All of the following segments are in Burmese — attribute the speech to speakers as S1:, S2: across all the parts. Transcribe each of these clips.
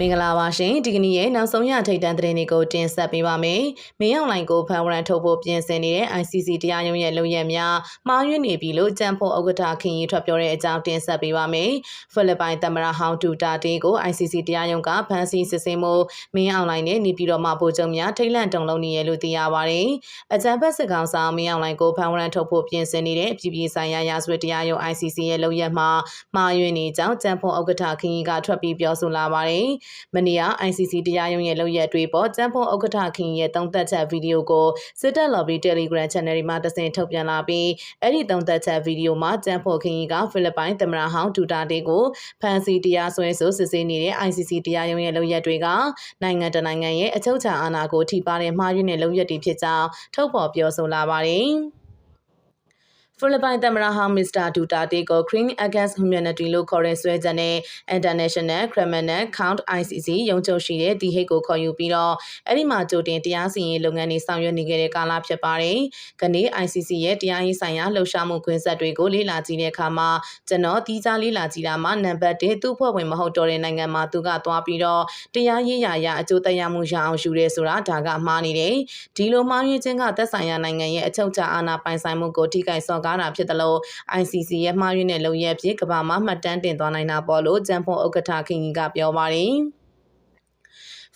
S1: မင်္ဂလာပါရှင်ဒီကနေ့ရဲ့နောက်ဆုံးရထိတ်တန့်သတင်းတွေကိုတင်ဆက်ပေးပါမယ်။မင်းအောင်လိုင်ကိုဖန်ဝရန်ထုတ်ဖို့ပြင်ဆင်နေတဲ့ ICC တရားရုံးရဲ့လုပ်ရက်များမှားယွင်းနေပြီလို့ကြံဖို့ဥက္ကဋ္ဌခင်ကြီးထွက်ပြောတဲ့အကြောင်းတင်ဆက်ပေးပါမယ်။ဖိလစ်ပိုင်သမ္မတဟောင်းဒူတာတေးကို ICC တရားရုံးကဖမ်းဆီးစစ်ဆေးမှုမင်းအောင်လိုင်နဲ့နေပြည်တော်မှာဗိုလ်ချုပ်များထိတ်လန့်တုံလုံးနေရလို့သိရပါတယ်။အကြံဖက်စစ်ကောင်ဆောင်မင်းအောင်လိုင်ကိုဖန်ဝရန်ထုတ်ဖို့ပြင်ဆင်နေတဲ့ပြည်ပြည်ဆိုင်ရာရာဇဝတ်တရားရုံး ICC ရဲ့လုပ်ရက်မှာမှားယွင်းနေကြောင်းကြံဖို့ဥက္ကဋ္ဌခင်ကြီးကထွက်ပြီးပြောဆိုလာပါတယ်။မနေ့က ICC တရားရုံးရဲ့လုပ်ရက်တွေပေါ်ကျန်းဖုံဥက္ကဋ္ဌခင်ရဲ့တုံးသက်ချက်ဗီဒီယိုကိုစစ်တပ် lobby Telegram channel တွေမှာတစင်ထုတ်ပြန်လာပြီးအဲ့ဒီတုံးသက်ချက်ဗီဒီယိုမှာကျန်းဖုံခင်ကဖိလစ်ပိုင်သမ္မတဟောင်းဒူတာတေကိုဖန်စီတရားစွဲဆိုစစ်ဆေးနေတဲ့ ICC တရားရုံးရဲ့လုပ်ရက်တွေကနိုင်ငံတနိုင်ငံရဲ့အချုပ်အခြာအာဏာကိုထိပါတဲ့မှားယွင်းတဲ့လုပ်ရက်တွေဖြစ်ကြောင်းထုတ်ဖော်ပြောဆိုလာပါတယ်။ ဖိလစ်ပိုင်သမ္မတဟောင်းမစ္စတာဒူတာတေကို Crime Against Humanity လို့ခေါ်တဲ့ဆွဲချက်နဲ့ International Criminal Court ICC ရုံးချုပ်ရှိတဲ့ဒီဟိတ်ကိုခေါ်ယူပြီးတော့အဲ့ဒီမှာကြိုတင်တရားစီရင်လုပ်ငန်းတွေဆောင်ရွက်နေခဲ့တဲ့ကာလဖြစ်ပါတယ်။ခနေ့ ICC ရဲ့တရားရေးဆိုင်ရာလှုပ်ရှားမှုခွင့်ဆက်တွေကိုလေ့လာကြည့်တဲ့အခါမှာကျွန်တော်တီးခြားလေ့လာကြည့်တာမှာနံပါတ်1သူ့ဖွဲ့ဝင်မဟုတ်တော့တဲ့နိုင်ငံမှာသူကသွားပြီးတော့တရားရေးရာရာအကျိုးသက်ရောက်မှုရအောင်ယူရဲဆိုတာဒါကမှားနေတယ်။ဒီလိုမှားယွင်းခြင်းကသက်ဆိုင်ရာနိုင်ငံရဲ့အချုပ်အခြာအာဏာပိုင်ဆိုင်မှုကိုထိခိုက်စော်ကားတာဖြစ်တယ်လို့ ICC ရဲ့မှားယွင်းတဲ့လုပ်ရက်ဖြစ်ကမ္ဘာမှာမှတ်တမ်းတင်သွားနိုင်တာပေါ့လို့ဂျမ်ဖွန်ဥက္ကဋ္ဌခင်ကြီးကပြောပါတယ်။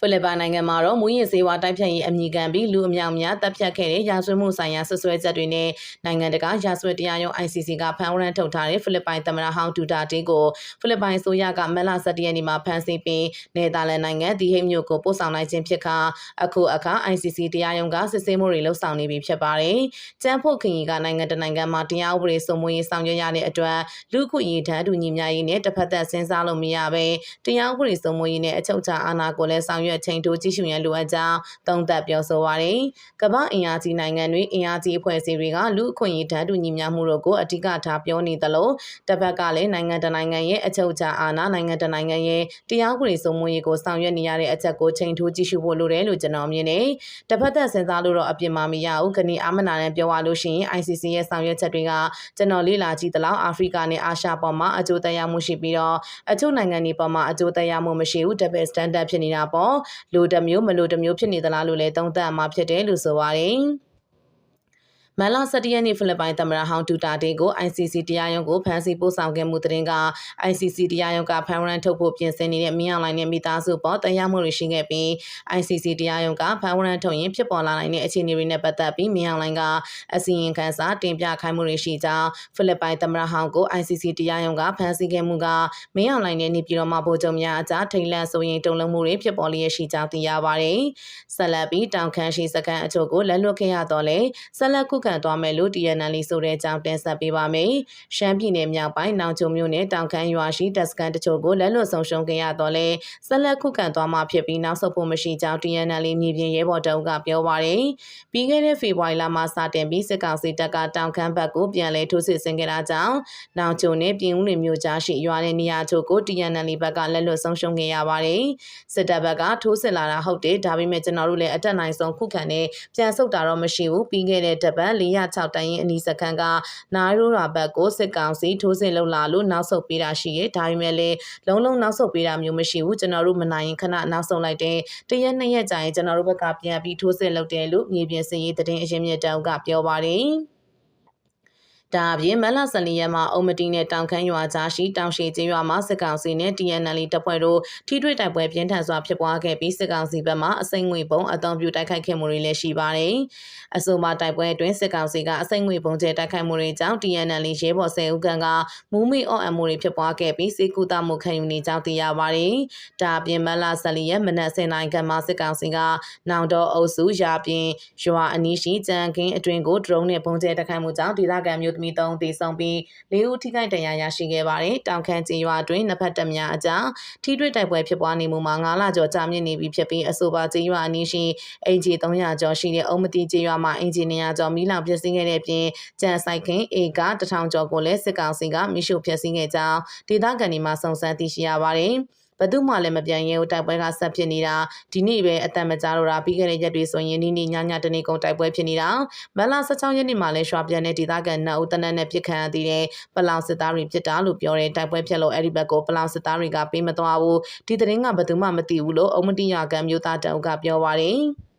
S1: ဖိလစ်ပိုင်နိုင်ငံမှာတော့မူရင်းစေဝါတိုက်ဖြတ်ရေးအမည်ခံပြီးလူအမြောက်များတပ်ဖြတ်ခဲ့တဲ့ရာဇဝတ်မှုဆိုင်ရာဆွဆွဲချက်တွေနဲ့နိုင်ငံတကာရာဇဝတ်တရားရုံး ICC ကဖမ်းဝရမ်းထုတ်ထားတဲ့ဖိလစ်ပိုင်သမ္မတဟောင်းဒူတာတေးကိုဖိလစ်ပိုင်ဆိုရကမက်လာ17ရက်နေ့မှာဖမ်းဆီးပြီးနယ်သာလန်နိုင်ငံဒီဟိတ်မြို့ကိုပို့ဆောင်လိုက်ခြင်းဖြစ်ခါအခုအခါ ICC တရားရုံးကစစ်ဆေးမှုတွေလှုပ်ဆောင်နေပြီဖြစ်ပါတယ်။ကျန်းဖို့ခင်ကြီးကနိုင်ငံတနိုင်ငံမှာတရားဥပဒေစိုးမိုးရေးဆောင်ရွက်ရတဲ့အတွက်လူခွင့်ရေးထမ်းတူညီမျှရေးနဲ့တစ်ဖက်သက်စဉ်းစားလို့မရဘဲတရားဥပဒေစိုးမိုးရေးနဲ့အချုပ်အခြာအာဏာကိုလည်းဆောင်ရွက်ချိန်တိုးကြည့်ရှုရန်လိုအပ်ကြောင်းသုံးသပ်ပြောဆိုပါရယ်ကမ္ဘာအင်အားကြီးနိုင်ငံတွေအင်အားကြီးအဖွဲ့အစည်းတွေကလူအခွင့်အရေးဓာတ်တူညီမျှမှုတို့ကိုအဓိကထားပြောနေသလိုတစ်ဖက်ကလည်းနိုင်ငံတနိုင်ငံရဲ့အချုပ်အခြာအာဏာနိုင်ငံတနိုင်ငံရဲ့တရားဥပဒေစိုးမိုးရေးကိုဆောင်ရွက်နေရတဲ့အချက်ကိုချိန်ထိုးကြည့်ရှုဖို့လိုတယ်လို့ကျွန်တော်မြင်တယ်တစ်ဖက်သက်စဉ်းစားလို့တော့အပြစ်မှမရဘူးခဏအာမနာနဲ့ပြောရလို့ရှိရင် ICC ရဲ့ဆောင်ရွက်ချက်တွေကကျွန်တော်လေ့လာကြည့်သလောက်အာဖရိကနဲ့အာရှပေါ်မှာအကျိုးသက်ရောက်မှုရှိပြီးတော့အချို့နိုင်ငံတွေပေါ်မှာအကျိုးသက်ရောက်မှုမရှိဘူး double standard ဖြစ်နေတာပေါ့လူတစ်မျိုးမလို့တစ်မျိုးဖြစ်နေသလားလို့လည်းသုံးသပ်မှာဖြစ်တယ်လို့ဆိုပါတယ်။ မန်လ17ရက်နေ့ဖိလစ်ပိုင်သမ္မတဟောင်းဒူတာတေကို ICC တရားရုံးကိုဖမ်းဆီးပို့ဆောင်ခဲ့မှုသတင်းက ICC တရားရုံးကဖမ်းရန်ထုတ်ဖို့ပြင်ဆင်နေတဲ့မင်းအောင်လှိုင်နဲ့မိသားစုပေါ်တရားမှုတွေရှိခဲ့ပြီး ICC တရားရုံးကဖမ်းရန်ထုတ်ရင်ဖြစ်ပေါ်လာနိုင်တဲ့အခြေအနေတွေနဲ့ပတ်သက်ပြီးမင်းအောင်လှိုင်ကအစီရင်ခံစာတင်ပြခိုင်းမှုတွေရှိကြောင်းဖိလစ်ပိုင်သမ္မတဟောင်းကို ICC တရားရုံးကဖမ်းဆီးခဲ့မှုကမင်းအောင်လှိုင်နဲ့နေပြည်တော်မှာဗိုလ်ချုပ်များအကြားထိန်လန့်ဆိုရင်တုံ့လုံမှုတွေဖြစ်ပေါ်လျက်ရှိကြောင်းသိရပါတယ်။ဆက်လက်ပြီးတောင်ခမ်းရှိစကန်အချို့ကိုလက်လွတ်ခဲ့ရတော့လေဆက်လက်ခုခံသွားမယ်လို့ TNL ဆိုတဲ့အကြောင်းတင်ဆက်ပေးပါမယ်။ရှမ်းပြည်နယ်မြောက်ပိုင်းနောင်ချုံမြို့နယ်တောင်ခမ်းရွာရှိတပ်စခန်းတချို့ကိုလက်လွတ်ဆုံးရှုံးခဲ့ရတော့လေဆက်လက်ခုခံသွားမှာဖြစ်ပြီးနောက်ဆုတ်ဖို့မရှိကြောင်း TNL မြေပြင်ရဲဘော်တအုပ်ကပြောပါရယ်။ပြီးခဲ့တဲ့ဖေဖော်ဝါရီလမှာစတင်ပြီးစစ်ကောင်စီတပ်ကတောင်ခမ်းဘက်ကိုပြန်လည်ထိုးစစ်ဆင်ခဲ့တာကြောင့်နောင်ချုံနဲ့ပြင်ဦးလွင်မြို့ကြားရှိရွာတဲ့နေရာချို့ကို TNL ဘက်ကလက်လွတ်ဆုံးရှုံးခဲ့ရပါတယ်။စစ်တပ်ဘက်ကထိုးစစ်လာတာဟုတ်တယ်ဒါပေမဲ့ကျွန်တော်တို့လည်းအတက်နိုင်ဆုံးခုခံနဲ့ပြန်ဆုတ်တာတော့မရှိဘူးပြီးခဲ့တဲ့တပ်ပတ်406တိုင်ရင်အနီးစခန်းကနားရိုးရာဘက်ကိုစစ်ကောင်စီထိုးစစ်လှုပ်လာလို့နောက်ဆုတ်ပေးတာရှိရဲ့ဒါပေမဲ့လည်းလုံးလုံးနောက်ဆုတ်ပေးတာမျိုးမရှိဘူးကျွန်တော်တို့မနိုင်ရင်ခဏနောက်ဆုတ်လိုက်တယ်တရက်နှစ်ရက်ကြာရင်ကျွန်တော်တို့ဘက်ကပြန်ပြီးထိုးစစ်လုပ်တယ်လို့မြေပြင်စည်ရေးတရင်အရင်မြတ်တောက်ကပြောပါတယ် ဒါအပြင်မလ14ရက်မှာအုံမတီနဲ့တောင်ခမ်းရွာကြားရှိတောင်ရှိကျေးရွာမှာစစ်ကောင်စီနဲ့ TNL တပ်ဖွဲ့တို့ထိတွေ့တိုက်ပွဲပြင်းထန်စွာဖြစ်ပွားခဲ့ပြီးစစ်ကောင်စီဘက်မှအစိမ့်ငွေပုံအုံပြုတိုက်ခိုက်ခဲ့မှုတွေလည်းရှိပါတယ်။အဆိုပါတိုက်ပွဲအတွင်းစစ်ကောင်စီကအစိမ့်ငွေပုံကျဲတိုက်ခိုက်မှုတွေကြောင့် TNL ရဲဘော်10ဦးခန့်ကမူးမိအော့အမှုတွေဖြစ်ပွားခဲ့ပြီးစေကူတာမှုခံယူနေကြောင်းသိရပါတယ်။ဒါအပြင်မလ14ရက်မနက်10:00နာရီခန့်မှာစစ်ကောင်စီကနောင်တော်အုပ်စုရာပြင်ရွာအနီးရှိကြံခင်းအတွင်ကိုဒရုန်းနဲ့ပုံကျဲတိုက်ခိုက်မှုကြောင့်ဒေသခံမျိုးသမီး3သေဆုံးပြီး၄ဦးထိခိုက်ဒဏ်ရာရရှိခဲ့ပါတယ်။တောင်ခမ်းကျေးရွာတွင်နှစ်ဖက်တပ်များအကြားထိတွေ့တိုက်ပွဲဖြစ်ပွားနေမှုမှာ9လကျော်ကြာမြင့်နေပြီဖြစ်ပြီးအဆိုပါကျေးရွာအနီးရှိအင်ဂျီ300ကျော်ရှိတဲ့အုံမတိကျေးရွာမှာအင်ဂျီ200ကျော်မိလောင်ပျက်စီးခဲ့တဲ့ပြင်ကြံဆိုင်ခင်အေက1000ကျော်ကိုလည်းစစ်ကောင်စီကမိရှုဖျက်ဆီးခဲ့ကြောင်းဒေသခံတွေမှစုံစမ်းသိရှိရပါတယ်။ ဘသူမှလည်းမပြန်ရဲဘူးတိုက်ပွဲကဆက်ဖြစ်နေတာဒီနေ့ပဲအတန်မကြားတော့တာပြီးခဲ့တဲ့ရက်တွေဆိုရင်နေ့နေ့ညညတနေ့ကုန်တိုက်ပွဲဖြစ်နေတာမလ16ရက်နေ့မှာလဲရွှာပြန်တဲ့ဒေသခံနှစ်ဦးတနက်နဲ့ပြစ်ခတ်ရသေးတယ်ပလောင်စစ်သားတွေဖြစ်တာလို့ပြောတယ်တိုက်ပွဲဖြစ်လို့အဲ့ဒီဘက်ကိုပလောင်စစ်သားတွေကပေးမသွားဘူးဒီသတင်းကဘသူမှမသိဘူးလို့အုံမတိယကံမျိုးသားတအုပ်ကပြောပါတယ်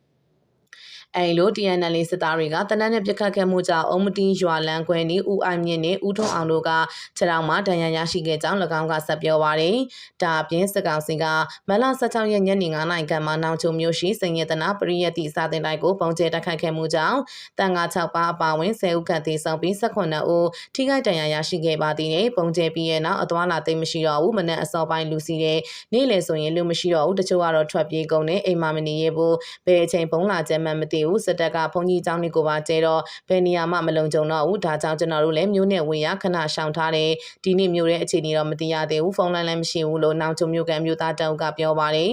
S1: အဲလို TNL စစ်သားတွေကတနက်နဲ့ပြစ်ခတ်ခဲ့မှုကြောင့်အုံမတီရွာလန်းခွဲနီဦးအိုင်မြင့်နဲ့ဦးထွန်းအောင်တို့ကခြေထောက်မှာဒဏ်ရာရရှိခဲ့ကြောင်း၎င်းကဆက်ပြောပါရယ်။ဒါအပြင်စစ်ကောင်စီကမလ16ရက်ညနေ9:00နာရီခန့်မှာနောင်ချုံမြို့ရှိစင်ရတနာပရိယတ်တိစာတင်တိုက်ကိုပုံကျဲတိုက်ခိုက်ခဲ့မှုကြောင့်တန်ငါ6ပါးအပါအဝင်10ဦးခန့်သေဆုံးပြီး18ဦးထိခိုက်ဒဏ်ရာရရှိခဲ့ပါသေးတယ်။ပုံကျဲပြီးရဲ့နောက်အသွာလာသိမ်းမရှိတော့ဘူးမနက်အစောပိုင်းလူစီတဲ့နေ့လယ်ဆိုရင်လူမရှိတော့ဘူးတချို့ကတော့ထွက်ပြေးကုန်နေအိမ်မှာမနေရဘူးဘယ်အချိန်ပုံလာကျဲမှမသိဘူးစစ်တပ်ကဘုံကြီးเจ้าတွေကိုပါကျဲတော့ဘယ်နေရာမှမလုံခြုံတော့ဘူးဒါကြောင့်ကျွန်တော်တို့လည်းမျိုးနဲ့ဝင်ရခဏရှောင်ထားတယ်ဒီနေ့မျိုးရဲ့အခြေအနေတော့မသိရသေးဘူးဖုန်းလိုင်းလည်းမရှိဘူးလို့နောင်ချုံမျိုးကမျိုးသားတောင်ကပြောပါတယ်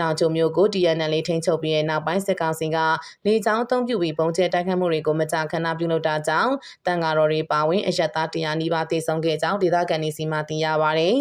S1: နောင်ချုံမျိုးကို TNL လေးထိန်းချုပ်ပြီးရဲ့နောက်ပိုင်းစစ်ကောင်စီကလေကြောင်းအုံပြုပြီးပုံကျဲတိုက်ခတ်မှုတွေကိုမကြာခဏပြုလုပ်တာကြောင့်တန်ဃာတော်တွေပါဝင်အယက်သားတရားနီးပါးသေဆုံးခဲ့ကြောင်းဒေသခံတွေစီမံသိရပါတယ်